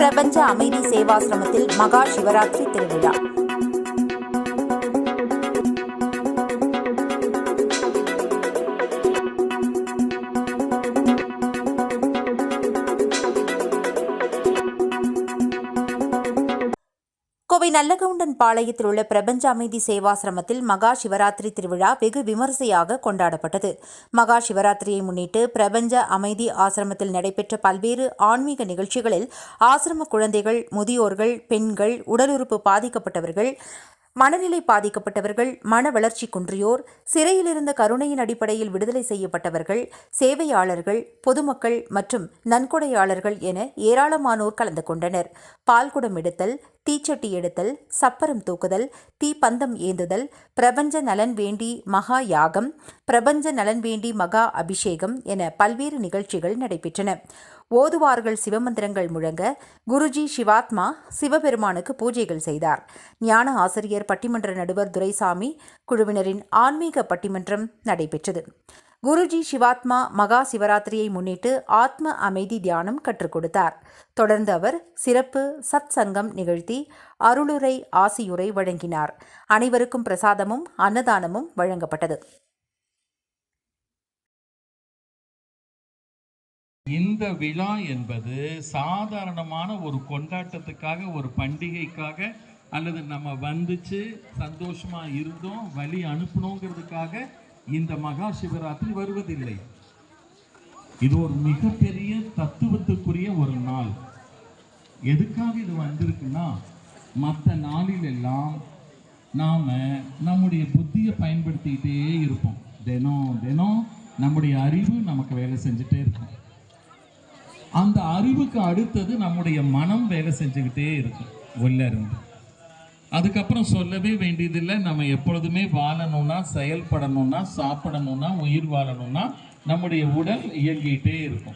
பிரபஞ்ச அமைதி சேவாசிரமத்தில் மகா சிவராத்திரி திருவிழா. கோவை நல்லகவுண்டன் பாளையத்தில் உள்ள பிரபஞ்ச அமைதி சேவாசிரமத்தில் மகா சிவராத்திரி திருவிழா வெகு விமரிசையாக கொண்டாடப்பட்டது. மகா சிவராத்திரியை முன்னிட்டு பிரபஞ்ச அமைதி ஆசிரமத்தில் நடைபெற்ற பல்வேறு ஆன்மீக நிகழ்ச்சிகளில் ஆசிரம குழந்தைகள் முதியோர்கள் பெண்கள் உடலுறுப்பு பாதிக்கப்பட்டவர்கள் மனநிலை பாதிக்கப்பட்டவர்கள் மன வளர்ச்சி குன்றியோர் சிறையில் இருந்த கருணையின் அடிப்படையில் விடுதலை செய்யப்பட்டவர்கள் சேவையாளர்கள் பொதுமக்கள் மற்றும் நன்கொடையாளர்கள் என ஏராளமானோர் கலந்து கொண்டனர். பால்குடம் எடுத்தல் தீச்சட்டி எடுத்தல் சப்பரம் தூக்குதல் தீப்பந்தம் ஏந்துதல் பிரபஞ்ச நலன் வேண்டி மகா யாகம் பிரபஞ்ச நலன் வேண்டி மகா அபிஷேகம் என பல்வேறு நிகழ்ச்சிகள் நடைபெற்றன. ஓதுவார்கள் சிவமந்திரங்கள் முழங்க குருஜி சிவாத்மா சிவபெருமானுக்கு பூஜைகள் செய்தார். ஞான ஆசிரியர் பட்டிமன்ற நடுவர் துரைசாமி குழுவினரின் ஆன்மீக பட்டிமன்றம் நடைபெற்றது. குருஜி சிவாத்மா மகா சிவராத்திரியை முன்னிட்டு ஆத்ம அமைதி தியானம் கற்றுக் கொடுத்தார். தொடர்ந்து அவர் சிறப்பு சத் சங்கம் நிகழ்த்தி அருளுரை ஆசியுரை வழங்கினார். அனைவருக்கும் பிரசாதமும் அன்னதானமும் வழங்கப்பட்டது. இந்த விழா என்பது சாதாரணமான ஒரு கொண்டாட்டத்துக்காக ஒரு பண்டிகைக்காக அல்லது நம்ம வந்துச்சு சந்தோஷமா இருந்தோம் வழி அனுப்பணுங்கிறதுக்காக இந்த மகா சிவராத்திரி வருவதில்லை. இது ஒரு மிகப்பெரிய தத்துவத்துக்குரிய ஒரு நாள். எதுக்காக இது வந்திருக்குன்னா மற்ற நாளிலெல்லாம் நாம் நம்முடைய புத்தியை பயன்படுத்திக்கிட்டே இருப்போம். தினம் தினம் நம்முடைய அறிவு நமக்கு வேலை செஞ்சுட்டே இருக்கும். அந்த அறிவுக்கு அடுத்தது நம்முடைய மனம் வேலை செஞ்சுக்கிட்டே இருக்கும் உள்ள இருந்து. அதுக்கப்புறம் சொல்லவே வேண்டியதில்லை நம்ம எப்பொழுதுமே வாழணும்னா செயல்படணும்னா சாப்பிடணும்னா உயிர் வாழணும்னா நம்முடைய உடல் இயங்கிட்டே இருக்கும்.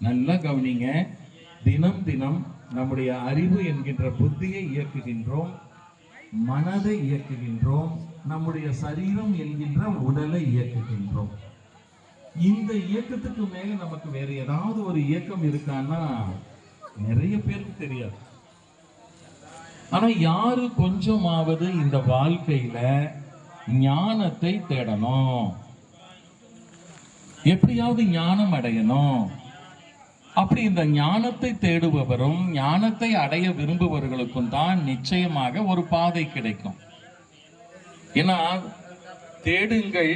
நல்லா கவனிங்க தினம் தினம் நம்முடைய அறிவு என்கின்ற புத்தியை இயக்குகின்றோம் மனதை இயக்குகின்றோம் நம்முடைய சரீரம் என்கின்ற உடலை இயக்குகின்றோம். இந்த இயக்கத்துக்கு மேல நமக்கு வேற ஏதாவது ஒரு இயக்கம் இருக்கான்னா நிறைய பேருக்கு தெரியாது. ஆனா யாரு கொஞ்சமாவது இந்த வாழ்க்கையில ஞானத்தை தேடணும்? எப்படியாவது ஞானம் அடையணும்? அப்படி இந்த ஞானத்தை தேடுபவரும் ஞானத்தை அடைய விரும்புபவர்களுக்கும் தான் நிச்சயமாக ஒரு பாதை கிடைக்கும். ஏன்னா தேடுங்கள்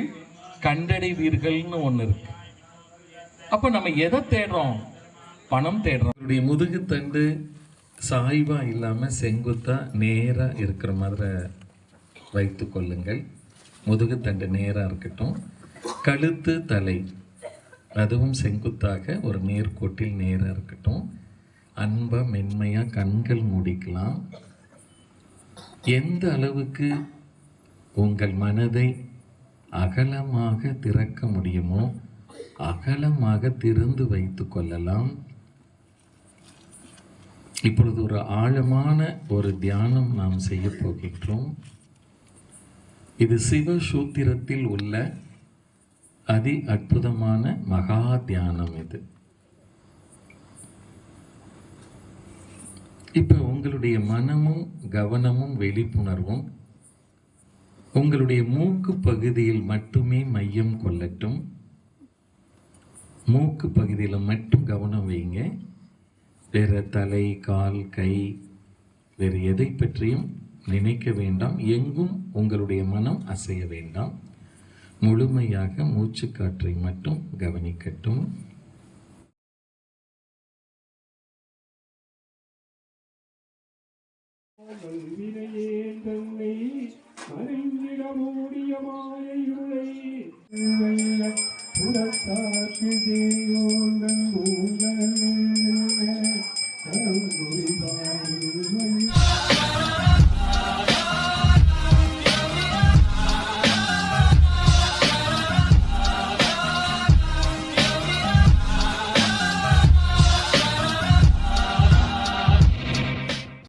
கண்டடைவீர்கள்னு ஒன்று இருக்கு. அப்போ நம்ம எதை தேடுறோம்? பணம் தேடுறோம். அவருடைய முதுகு தண்டு சாய்வா செங்குத்தாக செங்குத்தா இருக்கிற மாதிரி வைத்து கொள்ளுங்கள். முதுகு தண்டு இருக்கட்டும். கழுத்து தலை அதுவும் செங்குத்தாக ஒரு நேர்கோட்டில் நேராக இருக்கட்டும். அன்பாக மென்மையாக கண்கள் மூடிக்கலாம். எந்த அளவுக்கு உங்கள் மனதை அகலமாக திறக்க முடியுமோ? அகலமாக திறந்து வைத்து கொள்ளலாம். இப்பொழுது ஒரு ஆழமான ஒரு தியானம் நாம் செய்ய போகின்றோம். இது சிவ சூத்திரத்தில் உள்ள அதி அற்புதமான மகா தியானம் இது. இப்போ உங்களுடைய மனமும் கவனமும் விழிப்புணர்வும் உங்களுடைய மூக்கு பகுதியில் மட்டுமே மையம் கொள்ளட்டும். மூக்கு பகுதியில் மட்டும் கவனம் வைங்க. வேறு தலை கால் கை வேறு எதை பற்றியும் நினைக்க வேண்டாம். எங்கும் உங்களுடைய மனம் அசைய வேண்டாம். முழுமையாக மூச்சு காற்றை மட்டும் கவனிக்கட்டும். Everybody, everybody.